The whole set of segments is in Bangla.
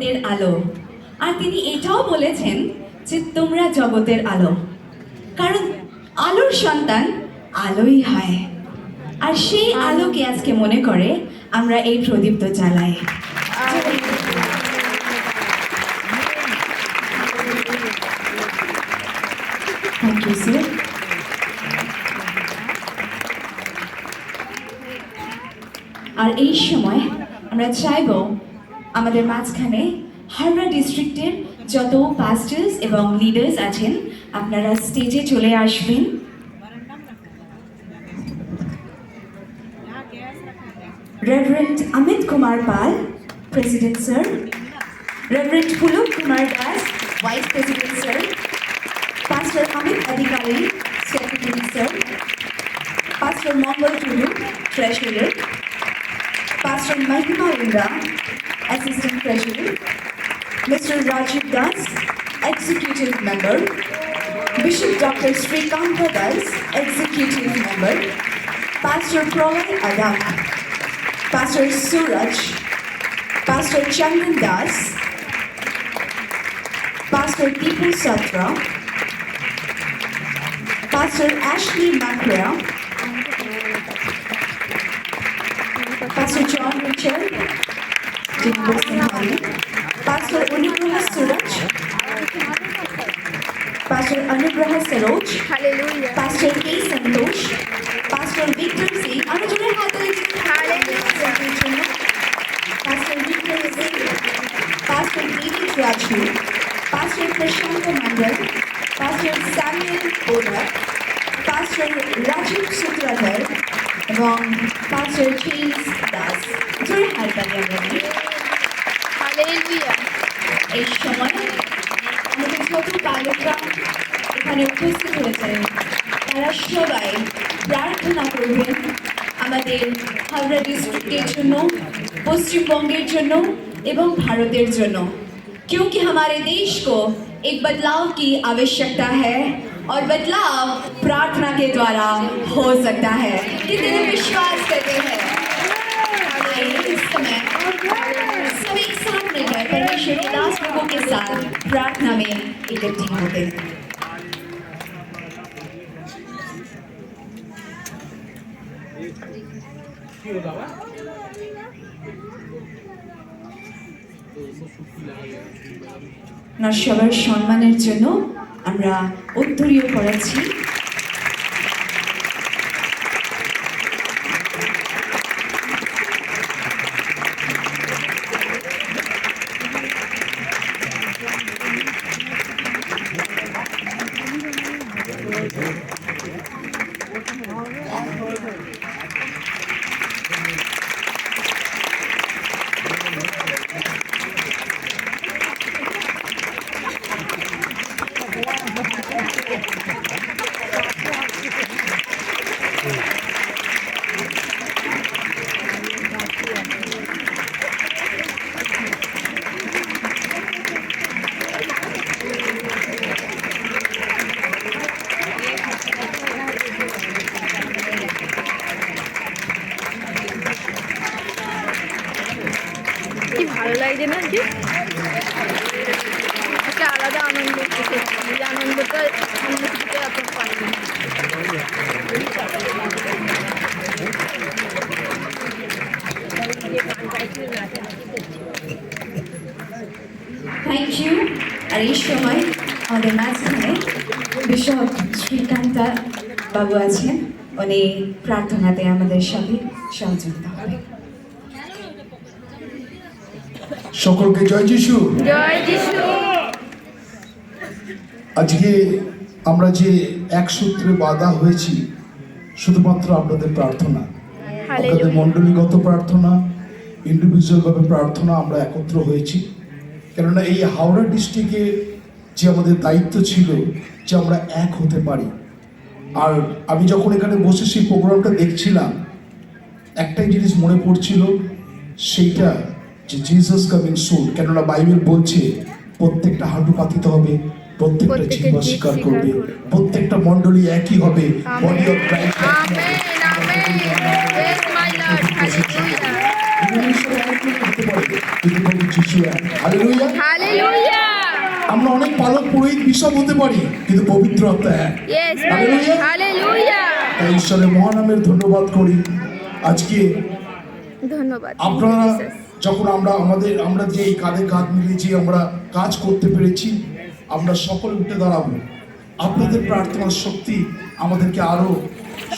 জগতের আলো। আর তিনি এটাও বলেছেন যে তোমরা জগতের আলো। কারণ আলোর সন্তান আলোই হয়। আর সেই আলোকে আজকে মনে করে আমরা এই প্রদীপ তো জ্বালাই। আর এই সময় আমরা চাইব আমাদের মাঝখানে হাররা ডিস্ট্রিক্টের যত পাস্টার্স এবং লিডার্স আছেন আপনারা স্টেজে চলে আসবেন Reverend Amit Kumar Pal, President Sir. Reverend Puluk Kumar Das, Vice President Sir. Pastor Amit Adhikari, Secretary Sir. Pastor Mongol Tulu, Treasurer. Pastor Mahima Indra, Assistant Treasurer. Mr. Rajiv Das, Executive Member. Bishop Dr. Srikanta Das, Executive Member. Pastor Pralay Adak. Pastor Suraj, Pastor Chandan Das, Pastor Deepu Satra, Pastor Ashley Macra, Pastor John Singhali, Pastor Unugraha Suraj, Pastor Anugraha Saroj, Hallelujah. Pastor K. Santosh, Pastor Victor Singh, আরও জোরে হাত তালি Hallelujah. Pastor Victor Singh, Pastor David Raju, Pastor Prashanta Mandal, Pastor Samuel Oda, Pastor Rajiv Sutradhar এবং Pastor James Das. জোরে হাত তালি আমরা দিই। Hallelujah. এই সময় আমাদের যত বালকরা এখানে উপস্থিত হয়েছেন তারা সবাই প্রার্থনা করবেন আমাদের হাওড়া ডিস্ট্রিক্টের জন্য পশ্চিমবঙ্গের জন্য এবং ভারতের জন্য क्योंकि हमारे देश को एक बदलाव की आवश्यकता है और बदलाव प्रार्थना के द्वारा हो सकता है कितने विश्वास करते हैं প্রাক নামে ইলেকট্রিক হতে সবার সম্মানের জন্য আমরা উত্তরীয় করাচ্ছি। লাগছে না কি? একটা আলাদা আনন্দ এই আনন্দটা থ্যাংক ইউ আর এই সময় আমাদের মাঝখানে শ্রীকান্তা বাবু আছেন। উনি প্রার্থনাতে আমাদের সাথে সহযোগিতা হবে সকলকে জয় যিশু। আজকে আমরা যে এক সূত্রে বাধা হয়েছি শুধুমাত্র আপনাদের প্রার্থনা আপনাদের মণ্ডলীগত প্রার্থনা ইন্ডিভিজুয়ালভাবে প্রার্থনা আমরা একত্র হয়েছি। কেননা এই হাওড়া ডিস্ট্রিক্টে যে আমাদের দায়িত্ব ছিল যে আমরা এক হতে পারি। আর আমি যখন এখানে বসে সেই প্রোগ্রামটা দেখছিলাম একটাই জিনিস মনে পড়ছিল সেইটা যে জিসাস কামিং সুন কেননা বাইবেল বলছে প্রত্যেকটা হাঁটু পাতিতে হবে প্রত্যেকটা জিহ্বা স্বীকার করবে। প্রত্যেকটা মণ্ডলী একই হবে বডি অফ ক্রাইস্ট আমরা অনেক পালক পুরোহিত বিষম হতে পারি কিন্তু পবিত্র আত্মা. তাই ঈশ্বরের মহানামের ধন্যবাদ করি। আজকে ধন্যবাদ আপনারা. যখন আমরা আমাদের আমরা যে এই কাঁধে কাঁধ মিলিয়ে যে আমরা কাজ করতে পেরেছি আমরা সকলে উঠে দাঁড়াবো। আপনাদের প্রার্থনার শক্তি আমাদেরকে আরও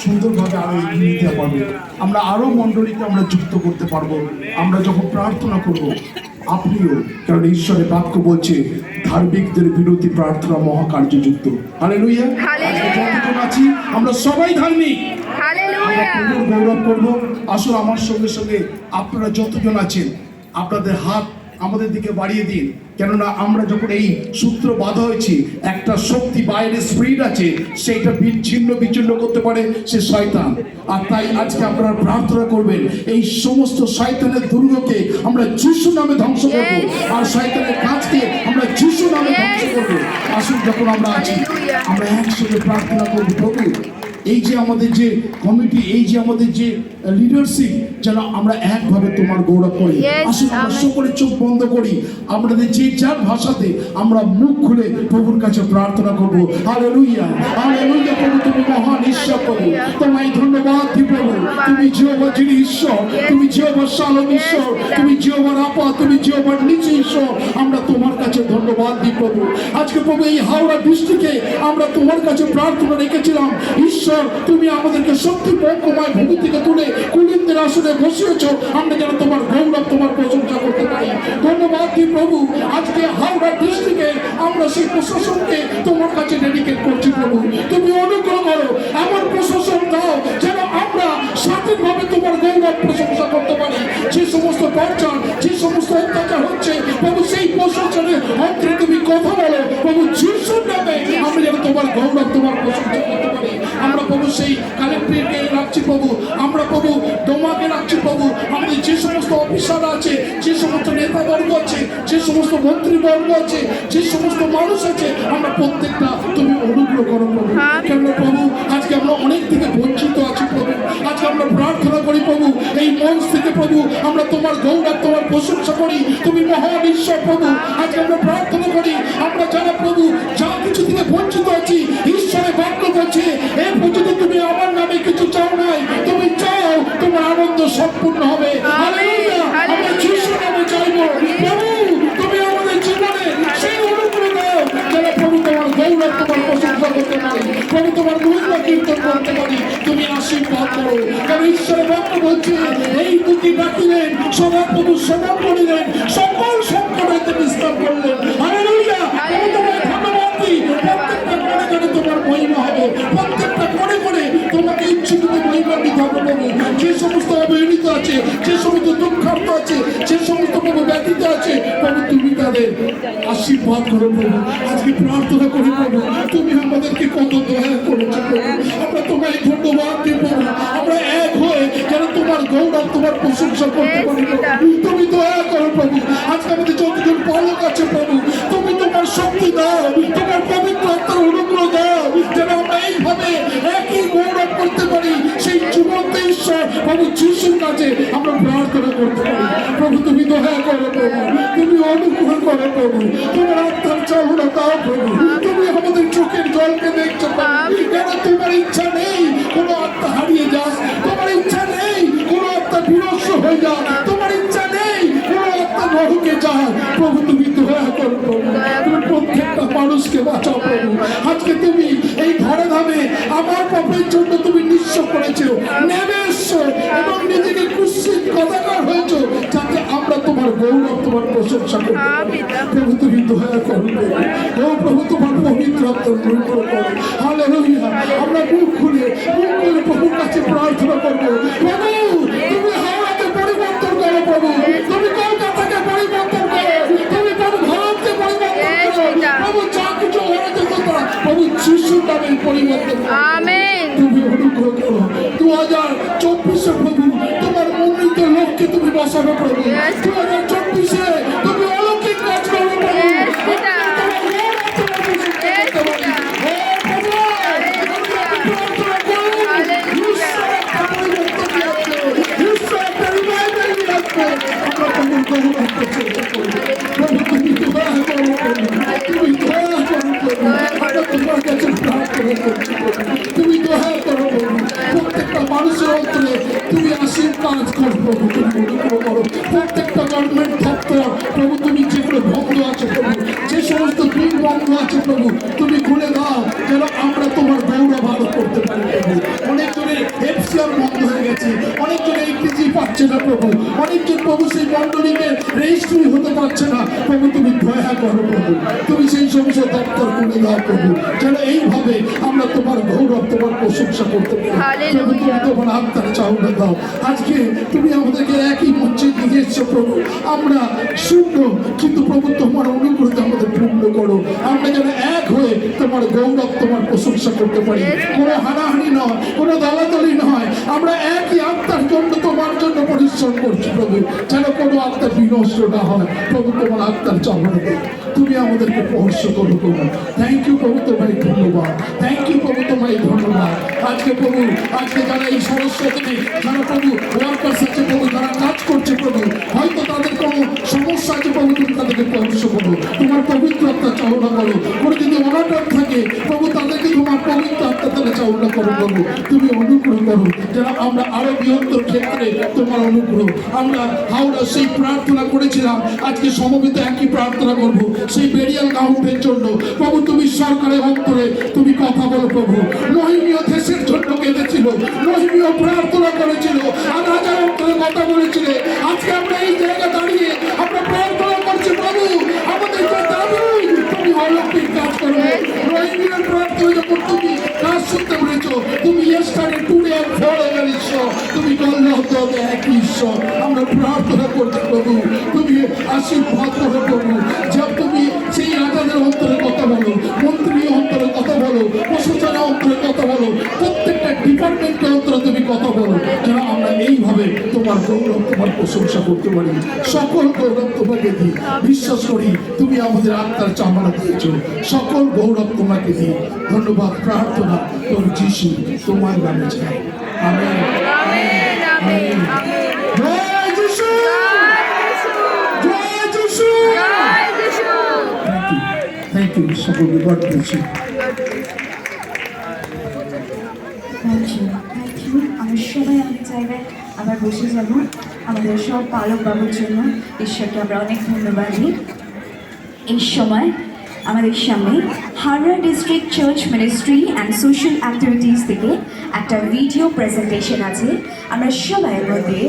সুন্দরভাবে আরও এগিয়ে নিতে পারবে। আমরা আরও মণ্ডলীকে আমরা যুক্ত করতে পারব। আমরা যখন প্রার্থনা করব আপনিও কারণ ঈশ্বরের বাক্য বলছে ধার্মিকদের বিরতি প্রার্থনা মহাকার্যযুক্ত। আজকে যতজন আছি আমরা সবাই ধার্মিক। আমরা Hallelujah. গৌরব করব। আসলে আমার সঙ্গে সঙ্গে আপনারা যতজন আছেন আপনাদের হাত আমাদের দিকে বাড়িয়ে দিন। কেননা আমরা যখন এই সূত্র বাঁধা হয়েছি একটা শক্তি বাইরে স্পিরিট আছে সেইটা বিচ্ছিন্ন বিচ্ছিন্ন করতে পারে সে শয়তান। আর তাই আজকে আপনারা প্রার্থনা করবেন এই সমস্ত শয়তানের দুর্গকে আমরা যিশু নামে ধ্বংস করব। আর শয়তানের কাজকে আমরা যিশু নামে ধ্বংস. করব। আসুন যখন আমরা আছি আমরা একসঙ্গে প্রার্থনা করব প্রভু এই যে আমাদের যে কমিটি এই যে আমাদের যে লিডারশিপ যেন আমরা একভাবে তোমার গৌরব করি। আসুন আমরা সকলে চোখ বন্ধ করি। আমাদের যে যার ভাষাতে আমরা মুখ খুলে প্রভুর কাছে প্রার্থনা করব। হালেলুইয়া হালেলুইয়া প্রভু তুমি মহান ঈশ্বর প্রভু। তোমায় ধন্যবাদ দি প্রভু। তুমি জিহবা যিনি ঈশ্বর তুমি জিহবা শালম ঈশ্বর তুমি জিহবার আপা তুমি জিহবার নিচে ঈশ্বর। আমরা ধন্যবাদ দিই প্রভু। আজকে প্রভু এই হাওড়া ডিস্ট্রিক্টে আমরা তোমার কাছে প্রার্থনা রেখেছিলাম, ঈশ্বর, তুমি আমাদেরকে সত্যি পঙ্কময় ভূমি থেকে তুলে কুলিনদের আসনে বসিয়েছ, আমরা যেন তোমার গৌরব, তোমার প্রশংসা করতে পারি। ধন্যবাদ দিই প্রভু। আজকে হাওড়া ডিস্ট্রিক্টে আমরা সেই প্রশাসনকে তোমার কাছে ডেডিকেট করছি প্রভু। তুমি অনুগ্রহ করো, এমন প্রশাসন দাও যেন গৌরব তোমার প্রশংসা করতে পারি। আমরা প্রভু সেই কালেক্টরেটকে রাখছি প্রভু। আমরা প্রভু তোমাকে রাখছি প্রভু। আমাদের যে সমস্ত অফিসার আছে যে সমস্ত নেতাবর্গ আছে যে সমস্ত মন্ত্রীবর্গ আছে যে সমস্ত মানুষ আছে আমরা প্রত্যেকটা তুমি অনুগ্রহ করো প্রভু। কেন প্রভু আজকে আমরা অনেক থেকে বঞ্চিত আছি প্রভু। আজকে আমরা প্রার্থনা করি প্রভু এই মঞ্চ থেকে প্রভু আমরা তোমার গৌরব তোমার প্রশংসা করি। তুমি মহান ঈশ্বর প্রভু। আজকে আমরা প্রার্থনা করি আমরা যারা প্রভু যা আনন্দ সম্পূর্ণ হবে। আমরা যিশু নামে চাইব। প্রভু তুমি আমাদের জীবনে সেই অনুগ্রহ দাও যেন প্রভু তোমার গৌরব তোমার প্রশংসা করতে পারি। প্রভু তোমার মহিমা কীর্তন করতে পারি। তুমি আশীর্বাদ করো। কারণ ঈশ্বরের বাক্য বলছে এই দুটি ডাকিলেন সদা প্রভু সদা করিলেন। সকল সংকট হইতে বিস্তার করলেন। হালেলুয়া। আমি তোমায় ধন্যবাদ দিই। প্রত্যেকটা মনে করে তোমার মহিমা হবে। প্রত্যেকটা মনে করে আশীর্বাদ করো প্রভু। আজকে প্রার্থনা করি প্রভু, তুমি আমাদেরকে কত দয়া করেছ আমরা তোমায় ধন্যবাদ দিই প্রভু। আমরা এক হয়ে যেন তোমার গৌরব, তোমার প্রশংসা করতে পারি তুমি দয়া করো প্রভু। আজকে আমাদের যতজন পালক আছে প্রভু, তুমি তোমার শক্তি দাও, তোমার পবিত্র আত্মার অনুগ্রহ দাও, যেন আমরা এইভাবে একই গৌরব করতে পারি। সেই জীবন্ত ঈশ্বর, প্রভু যিশুর কাছে পারি তুমি দয়া করো প্রভু তুমি অনুগ্রহ করো প্রভু তোমার আত্মার চালনা দাও প্রভু তুমি আমাদের চোখের জলকে দেখছ কেন তোমার ইচ্ছা নেই কোনো আত্মা হারিয়ে যাক তোমার ইচ্ছা নেই কোনো আত্মা বিনষ্ট হয়ে যাক তোমার ইচ্ছা নেই কোনো আত্মা নরকে যায় প্রভু তুমি দয়া করো প্রভু তুমি প্রত্যেকটা মানুষকে বাঁচাও প্রভু আজকে তুমি এই ঘরে ধামে আমার পাপের জন্য তুমি নিঃস্ব করেছ। নেমে এসছো গৌরব তোমার প্রশংসা পারি প্রভু তুমি দয়া করো প্রভু ও প্রভু তোমার পবিত্র আমরা মুখ খুলে মুখ খুলে প্রভুর কাছে প্রার্থনা করব। প্রভু তুমি হাওড়াকে পরিবর্তন করো প্রভু। তুমি কলকাতাকে পরিবর্তন করো। তুমি প্রভু ভারতকে পরিবর্তন করো। প্রভু যা কিছু যেত প্রভু যিশুর নামে পরিবর্তন তুমি অনুগ্রহ করো। দু হাজার চব্বিশে প্রভু তোমার উন্নীত লোককে তুমি বসাবে প্রভু। দু হাজার চব্বিশে তুমি অলৌকিক কাজ করবে প্রভু Yes, পিতা। তোমার নাম তোমার প্রশংসা Yes, করতে পারি। পিতা। ও প্রভু, আমি প্রার্থনা করি, Hallelujah. ঈশ্বর একটা পরিবর্তন দিয়েছে। নাগরিকের রেজিস্ট্রি হতে পারছে না প্রভু তুমি দয়া করো প্রভু। তুমি সেই সমস্ত দপ্তর করে দাও প্রভু যেন এইভাবে আমরা তোমার গৌরব তোমার প্রশংসা করতে পারি। প্রভু তুমি তোমার আত্মার চাউনা দাও। আজকে তুমি আমাদেরকে একই মঞ্চে নিয়ে এসছো প্রভু। আমরা শূন্য কিন্তু প্রভু তোমার অনুগ্রহ আমাদের পূর্ণ করো। আমরা যেন এক হয়ে তোমার গৌরব তোমার প্রশংসা করতে পারি। কোনো হানাহানি নয় কোনো দলাদলি নয়। আমরা একই আত্মার জন্য তোমার জন্য পরিশ্রম করছি প্রভু। যেন আত্মা বিনষ্ট না হয়। প্রভু, তোমার আত্মার চাওয়া তুমি আমাদেরকে স্পর্শ করো প্রভু। থ্যাংক ইউ প্রভু তোমায় ধন্যবাদ। থ্যাংক ইউ প্রভু তোমায় ধন্যবাদ। আজকে প্রভু, আজকে যারা এই সরস্বতী যারা প্রভু ওয়ার্কার্স আছে প্রভু, যারা কাজ করছে প্রভু, হয়তো তাদের কোনো সমস্যা আছে, প্রভু, তুমি তাদেরকে স্পর্শ করো। তোমার পবিত্র আত্মা চাওনা করো কোনো যদি অনাটন থাকে। প্রভু, তাদেরকে তোমার পবিত্র আত্মা তারা চাওনা করো তুমি অনুগ্রহ করো যেন আমরা আরও বৃহত্তর ক্ষেত্রে তোমার অনুগ্রহ। আমরা হাওড়া সেই প্রার্থনা করেছিলাম, আজকে সমবেত একই প্রার্থনা করব। সেই বেরিয়াল কাউন্টের জন্য প্রভু, তুমি সরকারের অন্তরে তুমি কথা বলো প্রভু। রোহিঙ্গীয় দেশের জন্য কেঁদেছিল রোহিঙ্গীয় প্রার্থনা করেছিল, আর রাজার অন্তরে কথা বলেছিল। আজকে আমরা এই জায়গা দাঁড়িয়ে আমরা প্রার্থনা করছি প্রভু আমাদের যে দাবি তুমি অলৌকিক কাজ করবে রোহিঙ্গীয় প্রার্থনা যখন তুমি কাজ শুনতে পেরেছ তুমি ইয়েস্টারে টুডে এন্ড ফরএভার ঈশ্বর তুমি গল্প হতে হবে আমরা প্রার্থনা করছি প্রভু, তুমি আশীর্বাদ করো প্রভু। যা তুমি সেই রাজাদের অন্তরে কথা বলো মন্ত্রী অন্তরে কথা বলো, প্রশাসনের অন্তরে কথা বলো, প্রত্যেকটা ডিপার্টমেন্টের অন্তরে তুমি কথা বলো, যেন আমরা এইভাবে তোমার গৌরব, তোমার প্রশংসা করতে পারি। সকল গৌরব তোমাকে দিই। বিশ্বাস করি, তুমি আমাদের আত্মার চামড়া দিয়েছ। সকল গৌরব তোমাকে দিই। ধন্যবাদ, প্রার্থনা তোর যিশু তোমার নামে চাই। আমেন। ইউ সকলকে থ্যাংক ইউ আমরা বসে যাব। আমাদের সব পালক বাবুর জন্য। ঈশ্বরকে আমরা অনেক ধন্যবাদ। দিই এই সময় আমাদের সামনে Howrah district church ministry and social activities থেকে একটা ভিডিও প্রেজেন্টেশন আছে। আমরা সবাই মধ্যে